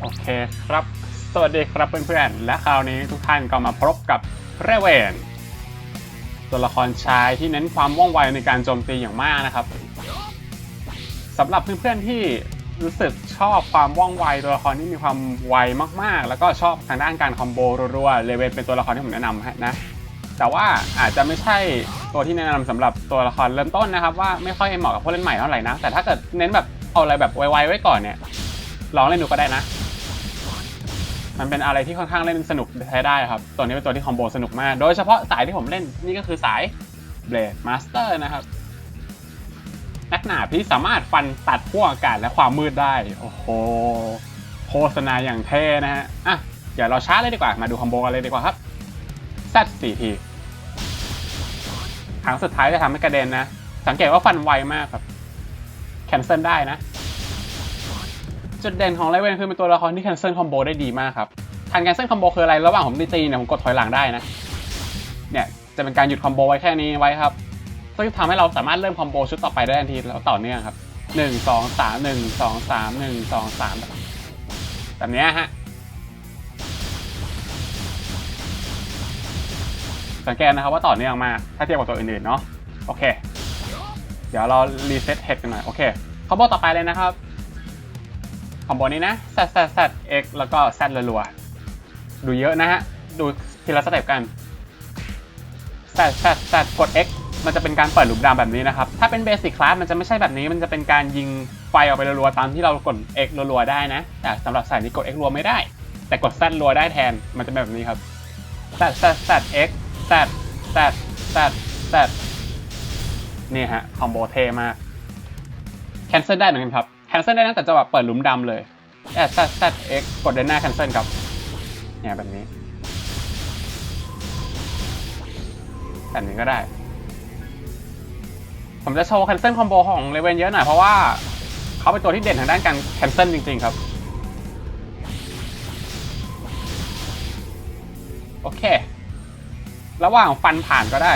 โอเคครับ สวัสดีครับเพื่อนๆ และคราวนี้ทุกท่านก็มาพบกับเรเวนตัวละครชายที่เน้นความว่องไวในการโจมตีอย่างมากนะครับสำหรับเพื่อนๆที่รู้สึกชอบความว่องไวตัวละครที่มีความไวมากๆ แล้วก็ชอบทางด้านการคอมโบรัวๆเรเวนเป็นตัวละครที่ผมแนะนำนะแต่ว่าอาจจะไม่ใช่ตัวที่แนะนำสำหรับตัวละครเริ่มต้นนะครับ ว่าไม่ค่อยเหมาะกับผู้เล่นใหม่เท่าไหร่นะแต่ถ้าเกิดเน้นแบบเอาอะไรแบบไวๆไว้ก่อนเนี่ยลองเล่นดูก็ได้นะ มันเป็นอะไรที่ค่อนข้างเล่นสนุกใช้ได้ครับ ตัวนี้เป็นตัวที่คอมโบสนุกมาก โดยเฉพาะสายที่ผมเล่นนี่ก็คือสายเบลดมาสเตอร์นะครับนักหนาที่สามารถฟันตัดพวกอากาศและความมืดได้ โอ้โห โฆษณาอย่างเท่นะฮะ อะ เดี๋ยวเราช้าเลยดีกว่า มาดูคอมโบกันเลยดีกว่าครับ Z 4ทีครั้งสุดท้ายจะทำให้กระเด็นนะ สังเกตว่าฟันไวมากครับ แคนเซิลได้นะ จุดเด่นของไรเวนคือเป็นตัวละครที่แคนเซิลคอมโบได้ดีมากครับการแคนเซิลคอมโบคืออะไร ระหว่างผมตีเนี่ยผมกดถอยหลังได้นะ เนี่ยจะเป็นการหยุดคอมโบไว้แค่นี้ไว้ครับ ซึ่งทำให้เราสามารถเริ่มคอมโบชุดต่อไปได้ทันทีแล้วต่อเนื่องครับหนึ่งสองสามหนึ่งสองสามหนึ่งสองสามแบบแบบนี้ฮะ สังเกตนะครับว่าต่อเนื่องมากถ้าเทียบกับตัวอื่นๆเนาะ โอเค เดี๋ยวเรารีเซ็ตเฮดกันหน่อย โอเคคอมโบต่อไปเลยนะครับ คอมโบนี้นะ z z z x แล้วก็ z รัวๆดูเยอะนะฮะ ดูทีละสเต็ปกัน z z z กด x มันจะเป็นการเปิดหลุมดำแบบนี้นะครับ ถ้าเป็นเบสิ c คลาสมันจะไม่ใช่แบบนี้ มันจะเป็นการยิงไฟออกไปรัวๆตามที่เรากด x รัวๆได้นะ แต่สำหรับสายนี้กด x รัวไม่ได้ แต่กด z รัวได้แทน มันจะเป็นแบบนี้ครับ z z z x z z z z นี่ฮะคอมโบเทมาก แคนเซิลได้เหมือนกันครับ แคนเซิลได้ตั้งแต่จังหวะเปิดหลุมดำเลย z z z x กดเดินหน้าแคนเซิลครับเนี่ยแบบนี้แบบนี้ก็ได้ ผมจะโชว์แคนเซิลคอมโบของเลเวนเยอะหน่อยเพราะว่าเขาเป็นตัวที่เด่นทางด้านการแคนเซิลจริง ๆ ครับ โอเค ระหว่างฟันผ่านก็ได้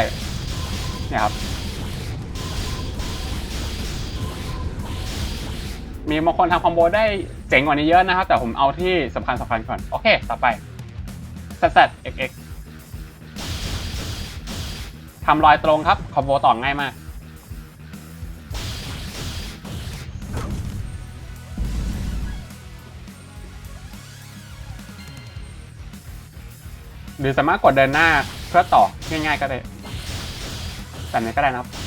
มีบางคนทำคอมโบได้เจ๋งกว่านี้เยอะนะครับ แต่ผมเอาที่สำคัญสำคัญก่อน โอเค ต่อไป z z x x ทำรอยตรงครับ คอมโบต่อง่ายมากหรือสามารถกดเดินหน้าเพื่อต่อง่ายๆก็ได้แบบนี้ก็ได้นะครับ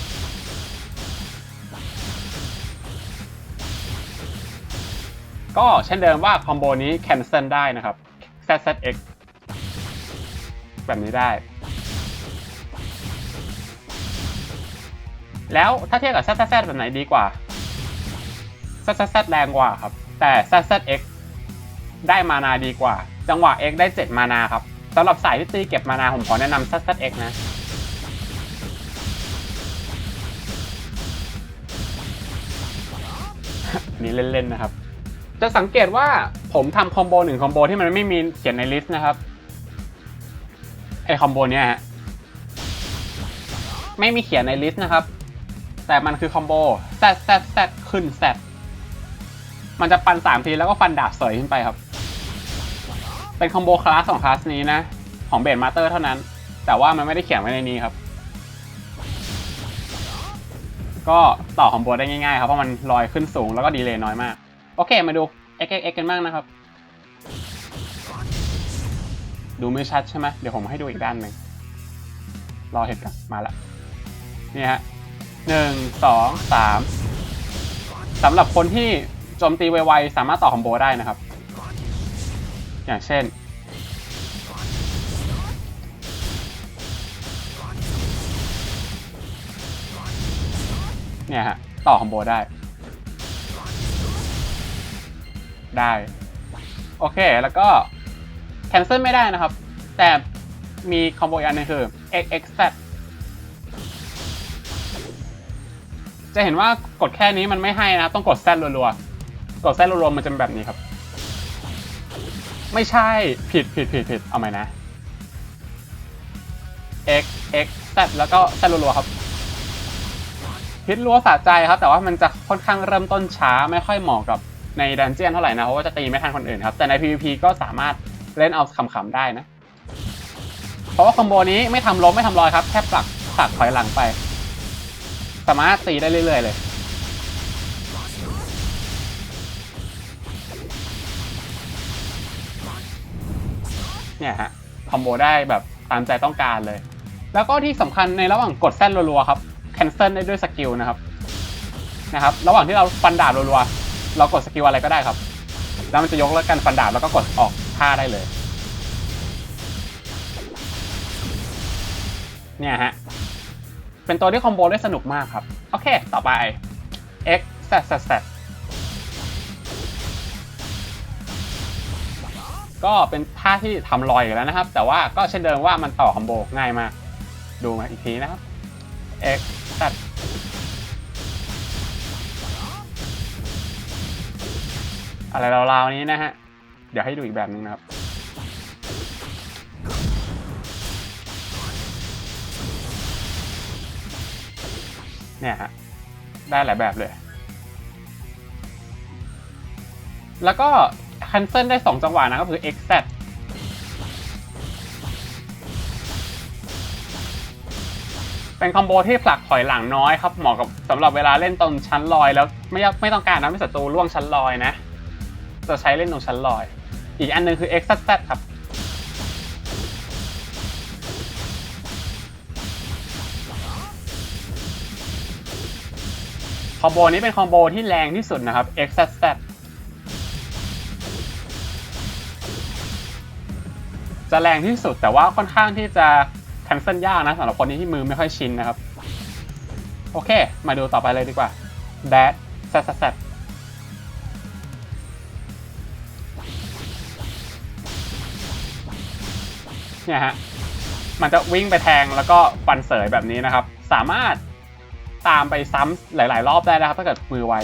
ก็เช่นเดิมว่าคอมโบนี้ cancel ได้นะครับ ZZX แบบนี้ได้ แล้วถ้าเทียบกับ ZZZ แบบไหนดีกว่า ZZZ แรงกว่าครับ แต่ ZZX ได้มานาดีกว่า จังหวะ X ได้ 7 มานาครับสำหรับสายที่ตีเก็บมานาผมขอแนะนำ ZZX นะนี่เล่นๆนะครับ จะสังเกตว่าผมทำคอมโบหนึ่งคอมโบที่มันไม่มีเขียนในลิสต์นะครับ ไอคอมโบเนี้ยฮะ ไม่มีเขียนในลิสต์นะครับ แต่มันคือคอมโบ Z Z Z ขึ้น Z มันจะปัน3ทีแล้วก็ฟันดาบเสยขึ้นไปครับ เป็นคอมโบคลาสของคลาสนี้นะ ของเบดมาสเตอร์เท่านั้น แต่ว่ามันไม่ได้เขียนไว้ในนี้ครับ ก็ต่อคอมโบได้ง่ายๆครับ เพราะมันลอยขึ้นสูงแล้วก็ดีเลย์น้อยมาก โอเคมาดู x x x กันบ้างนะครับ ดูไม่ชัดใช่ไหมเดี๋ยวผมให้ดูอีกด้านหนึ่งรอเห็นกันมาละนี่ฮะหนึ่งสองสามสำหรับคนที่โจมตีไวๆสามารถต่อคอมโบได้นะครับ อย่างเช่นเนี่ยฮะต่อคอมโบได้ ได้ โอเค แล้วก็ cancel ไม่ได้นะครับ แต่มีคอมโบอีกอันหนึงคือ x x z จะเห็นว่ากดแค่นี้มันไม่ให้นะ ต้องกด z รัวๆ กด z รัวๆ มันจะเป็นแบบนี้ครับ ไม่ใช่ผิดผิดผิดผิดเอาใหม่นะ x x z แล้วก็ z รัวๆ ครับพิษรัวสะใจครับ แต่ว่ามันจะค่อนข้างเริ่มต้นช้าไม่ค่อยเหมาะกับ ในดันเจียนเท่าไหร่นะเพราะว่าจะตีไม่ทันคนอื่นครับแต่ใน PVP ก็สามารถเล่นเอาขำๆได้นะ เพราะว่าคอมโบนี้ไม่ทำล้มไม่ทำรอยครับแค่ผลักผลักถอยหลังไป สามารถตีได้เรื่อยๆเลยเนี่ยฮะคอมโบได้แบบตามใจต้องการเลย แล้วก็ที่สำคัญในระหว่างกดแซนรัวๆครับแคนเซิลได้ด้วยสกิลนะครับนะครับ ระหว่างที่เราฟันดาบรัวๆ เรากดสกิลอะไรก็ได้ครับ แล้วมันจะยกเลิกการฟันดาบแล้วก็กดออกท่าได้เลย เนี่ยฮะ เป็นตัวที่คอมโบได้สนุกมากครับ โอเค ต่อไป X Z Z Z ก็เป็นท่าที่ทำลอยอยู่แล้วนะครับ แต่ว่าก็เช่นเดิมว่ามันต่อคอมโบง่ายมาก ดูมาอีกทีนะครับ X อะไรราวๆนี้นะฮะ เดี๋ยวให้ดูอีกแบบนึงนะครับเนี่ยฮะได้หลายแบบเลย แล้วก็ cancel ได้ 2 จังหวะนะก็คือ xz เป็นคอมโบที่ผลักถอยหลังน้อยครับ เหมาะกับสำหรับเวลาเล่นตรงชั้นลอยแล้วไม่ไม่ต้องการนะให้ศัตรูล่วงชั้นลอยนะ จะใช้เล่นตรงชั้นลอย อีกอันหนึงคือ xz ครับ คอมโบนี้เป็นคอมโบที่แรงที่สุดนะครับ xz จะแรงที่สุดแต่ว่าค่อนข้างที่จะแคนเซิลยากนะสำหรับคนที่มือไม่ค่อยชินนะครับ โอเค มาดูต่อไปเลยดีกว่า dash z z z เนี่ยฮะมันจะวิ่งไปแทงแล้วก็ฟันเสยแบบนี้นะครับ สามารถตามไปซ้ำหลาย ๆ รอบได้นะครับ ถ้าเกิดมือไว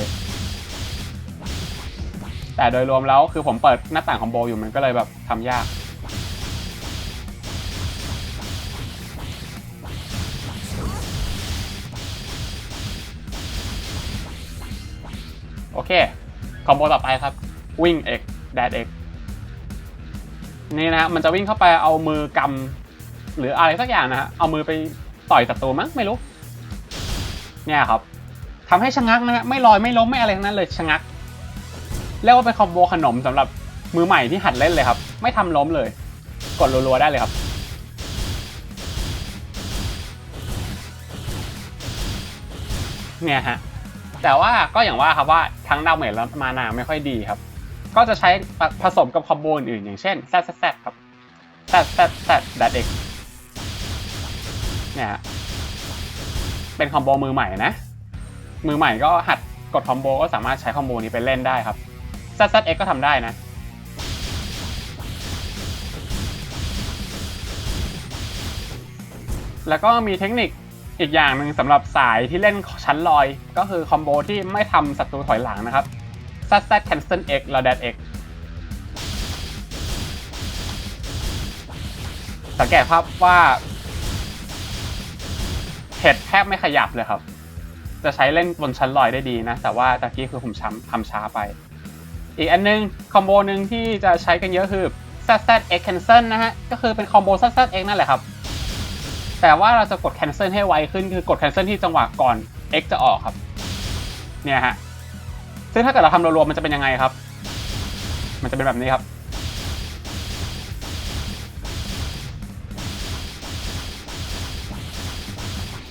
แต่โดยรวมแล้วคือผมเปิดหน้าต่างคอมโบอยู่มันก็เลยแบบทำยาก โอเค คอมโบต่อไปครับ วิ่ง X Dash X นี่นะฮะมันจะวิ่งเข้าไปเอามือกำหรืออะไรสักอย่างนะฮะเอามือไปต่อยศัตรูมั้งไม่รู้ เนี่ยครับทำให้ชะงักนะฮะไม่ลอยไม่ล้มไม่อะไรทั้งนั้นเลยชะงักเรียกว่าเป็นคอมโบขนมสำหรับมือใหม่ที่หัดเล่นเลยครับ ไม่ทำล้มเลย กดรัวๆได้เลยครับ เนี่ยฮะแต่ว่าก็อย่างว่าครับว่าทั้งดาวเมจและมานาไม่ค่อยดีครับ ก็จะใช้ผสมกับคอมโบอื่นๆอย่างเช่น z z z ครับ z z z ดัดเด็กเนี่ยฮะเป็นคอมโบมือใหม่นะ มือใหม่ก็หัดกดคอมโบก็สามารถใช้คอมโบนี้ไปเล่นได้ครับ z z x ก็ทำได้นะแล้วก็มีเทคนิคอีกอย่างหนึ่งสำหรับสายที่เล่นชั้นลอย ก็คือคอมโบที่ไม่ทำศัตรูถอยหลังนะครับ z z cancel x แล้ว dash x สังเกตภาพว่าเห็ดแทบไม่ขยับเลยครับ จะใช้เล่นบนชั้นลอยได้ดีนะ แต่ว่าตะกี้คือผมช้ำทำช้าไป อีกอันนึง คอมโบหนึ่งที่จะใช้กันเยอะคือ z z x cancel นะฮะ ก็คือเป็นคอมโบ z z x นั่นแหละครับ แต่ว่าเราจะกด cancel ให้ไวขึ้นคือกด cancel ที่จังหวะก่อน x จะออกครับ เนี่ยฮะ ซึ่งถ้าเกิดเราทำรวมๆมันจะเป็นยังไงครับ มันจะเป็นแบบนี้ครับ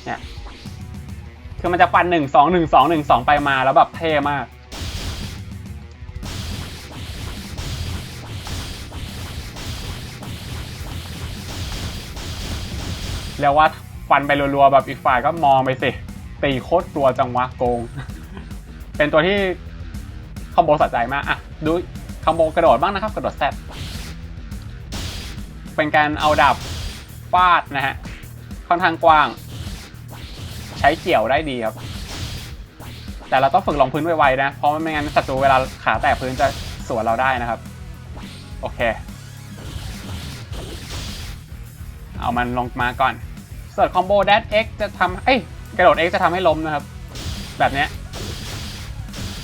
เนี่ย คือมันจะฟันหนึ่งสองหนึ่งสองหนึ่งสองไปมาแล้วแบบเท่มากเรียกว่าฟันไปรัวๆแบบอีกฝ่ายก็มองไปสิตีโคตรตัวจังหวะโกง เป็นตัวที่ อมโบสะใจมากอะดูคอมโบกระโดดบ้างนะครับ กระโดดแซดเป็นการเอาดาบฟาดนะฮะค่อนข้างกว้าง ใช้เกี่ยวได้ดีครับ แต่เราต้องฝึกลงพื้นไวๆนะ เพราะไม่งั้นศัตรูเวลาขาแตะพื้นจะสวนเราได้นะครับ โอเค เอามันลงมาก่อนส่วนคอมโบ dash x จะทำเอ้ยกระโดด x จะทำให้ล้มนะครับ แบบนี้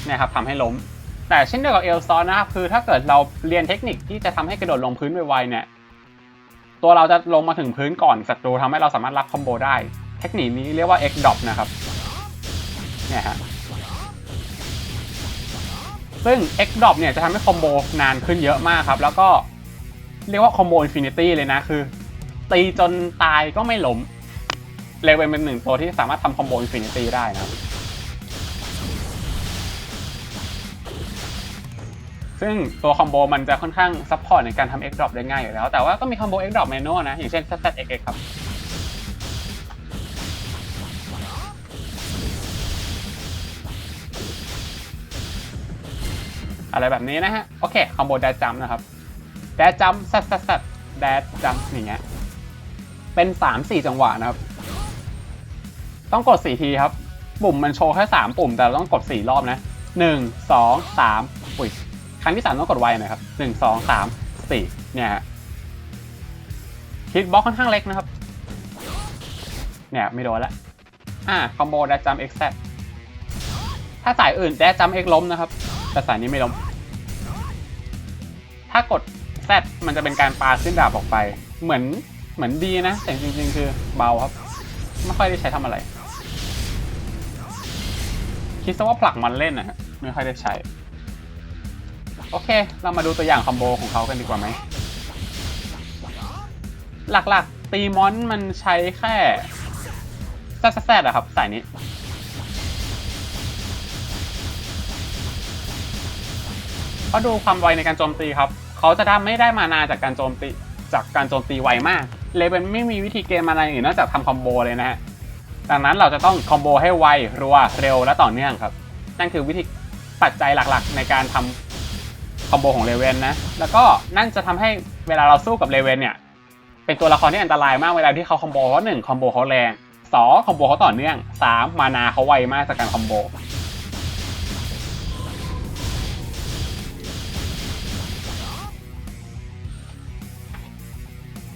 เนี่ยครับทำให้ล้ม แต่เช่นเดียวกับเอลซอนนะครับคือถ้าเกิดเราเรียนเทคนิคที่จะทำให้กระโดดลงพื้นไวๆเนี่ยตัวเราจะลงมาถึงพื้นก่อนศัตรูทำให้เราสามารถรับคอมโบได้ เทคนิคนี้เรียกว่า X drop นะครับเนี่ยฮะซึ่ง X drop เนี่ยจะทำให้คอมโบนานขึ้นเยอะมากครับ แล้วก็เรียกว่าคอมโบอินฟินิตี้เลยนะคือ ตีจนตายก็ไม่ล้มเลเวนเป็นหนึ่งตัวที่สามารถทำคอมโบอินฟินิตี้ได้นะครับ ซึ่งตัวคอมโบมันจะค่อนข้างซัพพอร์ตในการทำ X drop ได้ง่ายอยู่แล้ว แต่ว่าก็มีคอมโบ X drop แมนนวลนะ อย่างเช่น ZZXX ครับ อะไรแบบนี้นะฮะ โอเค คอมโบแดดจัมนะครับ แดดจัมซัดซัดซัดแดดจัมอย่างเงี้ยเป็น 3-4 จังหวะนะครับ ต้องกด 4 ทีครับ ปุ่มมันโชว์แค่ 3 ปุ่มแต่เราต้องกด 4 รอบนะ 1 2 3อุ้ย ครั้งที่ 3 ต้องกดไวหน่อยครับ1 2 3 4เนี่ยฮะฮิตบ็อกค่อนข้างเล็กนะครับ เนี่ยไม่โดนละอ่าคอมโบแดดจัม X Z ถ้าสายอื่นแดดจัม X ล้มนะครับ แต่สายนี้ไม่ล้ม ถ้ากด Z มันจะเป็นการปาขึ้นดาบออกไป เหมือนเหมือนดีนะ แต่จริง ๆ คือเบาครับ ไม่ค่อยได้ใช้ทำอะไร คิดซะว่าผลักมันเล่นนะฮะไม่ค่อยได้ใช้ โอเค เรามาดูตัวอย่างคอมโบของเขากันดีกว่าไหม หลักๆ ตีมอนมันใช้แค่แซดแซดอะครับสายนี้ เขาดูความไวในการโจมตีครับ เขาจะทำไม่ได้มานาจากการโจมตีจากการโจมตีไวมาก เลยเป็นไม่มีวิธีเกมมานาอื่นนอกจากทำคอมโบเลยนะฮะ ดังนั้นเราจะต้องคอมโบให้ไวรัวเร็วและต่อเนื่องครับ นั่นคือวิธีปัจจัยหลักๆ ในการทำค อมโบของเลเวนนะ แล้วก็นั่นจะทำให้เวลาเราสู้กับเลเวนเนี่ย เป็นตัวละครที่อันตรายมากเวลาที่เขาคอมโบเพราะหนึ่งคอมโบเขาแรงสองคอมโบเขาต่อเนื่องสามมานาเขาไวมากจากการคอมโบ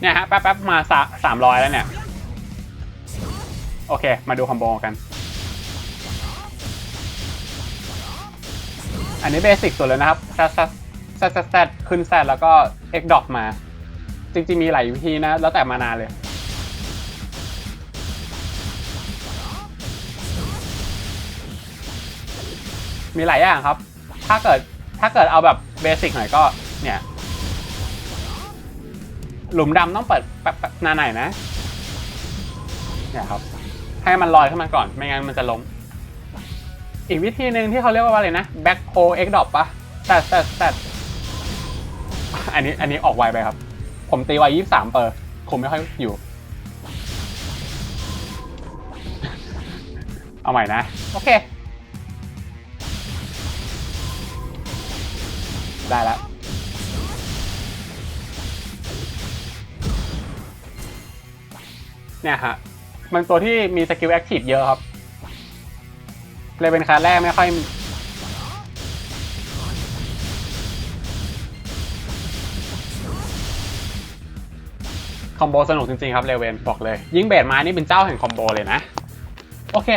เนี่ยฮะแป๊บๆมาสามร้อยแล้วเนี่ย โอเค มาดูคอมโบกัน อันนี้เบสิกสุดเลยนะครับซดแซด แซดแซดแซดขึ้นแซดแล้วก็เอ็กดอกมา จริงๆมีหลายวิธีนะ แล้วแต่มานานเลย มีหลายอย่างครับ ถ้าเกิดถ้าเกิดเอาแบบเบสิกหน่อยก็เนี่ยหลุมดำต้องเปิดแป๊บนานหน่อยนะเนี่ยครับ ให้มันลอยขึ้นมาก่อน ไม่งั้นมันจะล้ม อีกวิธีหนึ่งที่เขาเรียกว่าอะไรนะ back p o x drop ปะแต่แต่แต่ อันนี้อันนี้ออกไวไปครับ ผมตีไวยี่สามเปอร์คุมไม่ค่อยอยู่ เอาใหม่นะ โอเค ได้แล้วเนี่ยฮะ มันตัวที่มีสกิลแอคทีฟเยอะครับ เลยเป็นคาแรกไม่ค่อย คอมโบสนุกจริงๆครับเลเวนบอกเลย ยิงเบสมานี่เป็นเจ้าแห่งคอมโบเลยนะ โอเค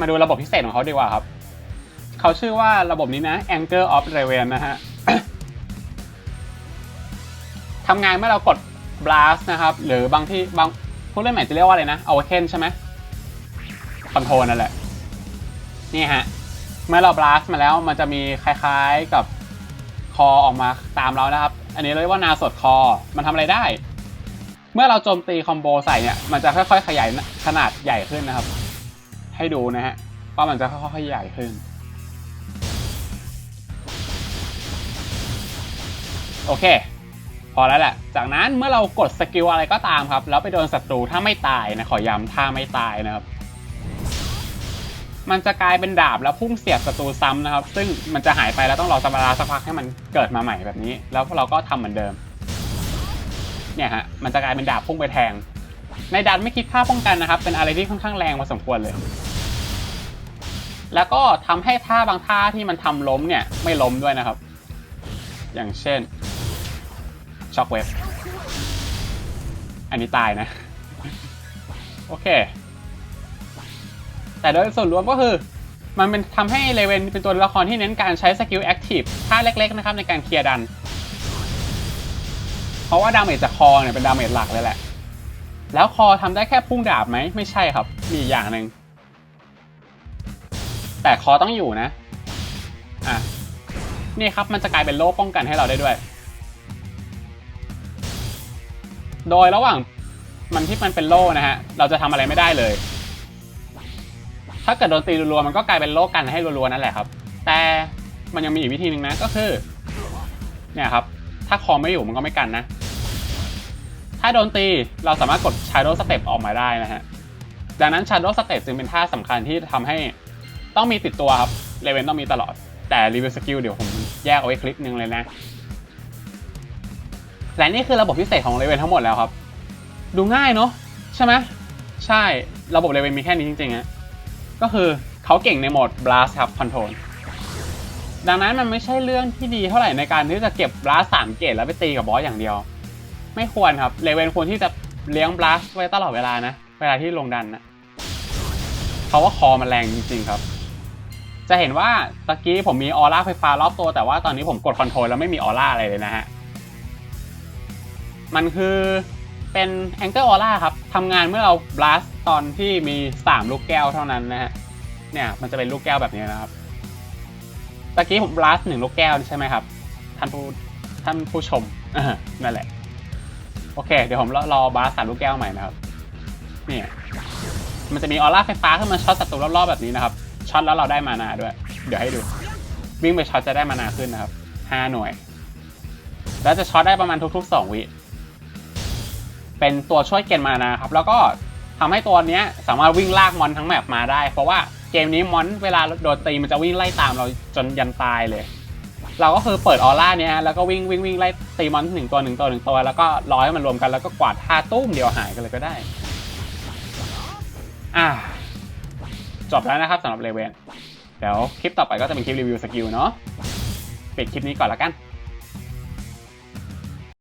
มาดูระบบพิเศษของเขาดีกว่าครับ เขาชื่อว่าระบบนี้นะ Anchor of Raven นะฮะทำงานเมื่อเรากด blast นะครับ หรือบางที่บางผู้เล่นใหม่จะเรียกว่าอะไรนะ awaken ใช่ไหมคอนโทรนั่นแหละ นี่ฮะ เมื่อเรา blast มาแล้วมันจะมีคล้ายๆกับคอออกมาตามเรานะครับ อันนี้เรียกว่านาสดคอ มันทำอะไรได้ เมื่อเราโจมตีคอมโบใส่เนี่ย มันจะค่อยๆ ขยายขนาดใหญ่ขึ้นนะครับ ให้ดูนะฮะว่ามันจะค่อยๆใหญ่ขึ้น โอเค พอแล้วแหละ จากนั้นเมื่อเรากดสกิลอะไรก็ตามครับ แล้วไปโดนศัตรูถ้าไม่ตายนะ ขอย้ำถ้าไม่ตายนะครับ มันจะกลายเป็นดาบแล้วพุ่งเสียบศัตรูซ้ำนะครับ ซึ่งมันจะหายไปแล้วต้องรอสักเวลาสักพักให้มันเกิดมาใหม่แบบนี้ แล้วเราก็ทำเหมือนเดิม เนี่ยฮะมันจะกลายเป็นดาบพุ่งไปแทง ในดันไม่คิดค่าป้องกันนะครับ เป็นอะไรที่ค่อนข้างแรงพอสมควรเลย แล้วก็ทำให้ท่าบางท่าที่มันทำล้มเนี่ยไม่ล้มด้วยนะครับ อย่างเช่นช็อคเวฟอันนี้ตายนะ โอเค แต่โดยส่วนรวมก็คือ มันเป็นทำให้เลเวนเป็นตัวละครที่เน้นการใช้สกิลแอคทีฟท่าเล็กๆนะครับในการเคลียร์ดันเราะว่าดาเมจจากคอเนี่ยเป็นดาเมจหลักเลยแหละ แล้วคอทำได้แค่พุ่งดาบไหมไม่ใช่ครับ มีอีกอย่างหนึ่งแต่คอต้องอยู่นะ อะ นี่ครับมันจะกลายเป็นโล่ป้องกันให้เราได้ด้วย โดยระหว่างมันที่มันเป็นโล่นะฮะ เราจะทำอะไรไม่ได้เลย ถ้าเกิดโดนตีรัวๆมันก็กลายเป็นโล่กันให้รัวๆนั่นแหละครับ แต่มันยังมีอีกวิธีหนึ่งนะก็คือ เนี่ยครับ ถ้าคอไม่อยู่มันก็ไม่กันนะ ถ้าโดนตีเราสามารถกด Shadow Step ออกมาได้นะฮะ ดังนั้น Shadow Step จึงเป็นท่าสำคัญที่ทำให้ต้องมีติดตัวครับเลเวนต้องมีตลอด แต่รีวิวสกิลเดี๋ยวผมแยกเอาไว้คลิปหนึ่งเลยนะ และนี่คือระบบพิเศษของเลเวนทั้งหมดแล้วครับ ดูง่ายเนาะใช่ไหมใช่ระบบเลเวนมีแค่นี้จริงๆฮะก็คือเขาเก่งในโหมด blast ครับ control ดังนั้นมันไม่ใช่เรื่องที่ดีเท่าไหร่ในการที่จะเก็บ blast สามเกตแล้วไปตีกับบอสอย่างเดียว ไม่ควรครับเลเวนควรที่จะเลี้ยง blast ไว้ตลอดเวลานะ เวลาที่ลงดันนะเพราะว่าคอมันแรงจริงๆครับ จะเห็นว่าตะกี้ผมมีออร่าไฟฟ้ารอบตัว แต่ว่าตอนนี้ผมกดคอนโทรลแล้วไม่มีออร่าอะไรเลยนะฮะ มันคือเป็น Anchor Aura ครับทำงานเมื่อเรา blast ตอนที่มี 3 ลูกแก้วเท่านั้นนะฮะ เนี่ยมันจะเป็นลูกแก้วแบบนี้นะครับ ตะกี้ผม blast หนึ่งลูกแก้วใช่ไหมครับ ท่านผู้ท่านผู้ชมนั่นแหละ โอเค เดี๋ยวผมรอรอ blast สามลูกแก้วใหม่นะครับนี่มันจะมีออร่าไฟฟ้าขึ้นมาช็อตศัตรูรอบๆแบบนี้นะครับช็อตแล้วเราได้มานาด้วย เดี๋ยวให้ดู วิ่งไปช็อตจะได้มานาขึ้นนะครับ5หน่วย แล้วจะช็อตได้ประมาณทุกๆ2วิเป็นตัวช่วยเกณฑ์มานะครับ แล้วก็ทำให้ตัวเนี้ยสามารถวิ่งลากมอนทั้งแมปมาได้ เพราะว่าเกมนี้มอนเวลาโดนตีมันจะวิ่งไล่ตามเราจนยันตายเลย เราก็คือเปิดออร่าเนี้ยแล้วก็วิ่งวิ่งวิ่งไล่ตีมอนหนึ่งตัวหนึ่งตัวหนึ่งตัวแล้วก็ร้อให้มันรวมกันแล้วก็กวาดท่าตุ้มเดียวหายกันเลยก็ได้ อ่าจบแล้วนะครับสำหรับเลเวนเดี๋ยวคลิปต่อไปก็จะเป็นคลิปรีวิวสกิลเนาะปิดคลิปนี้ก่อนละกัน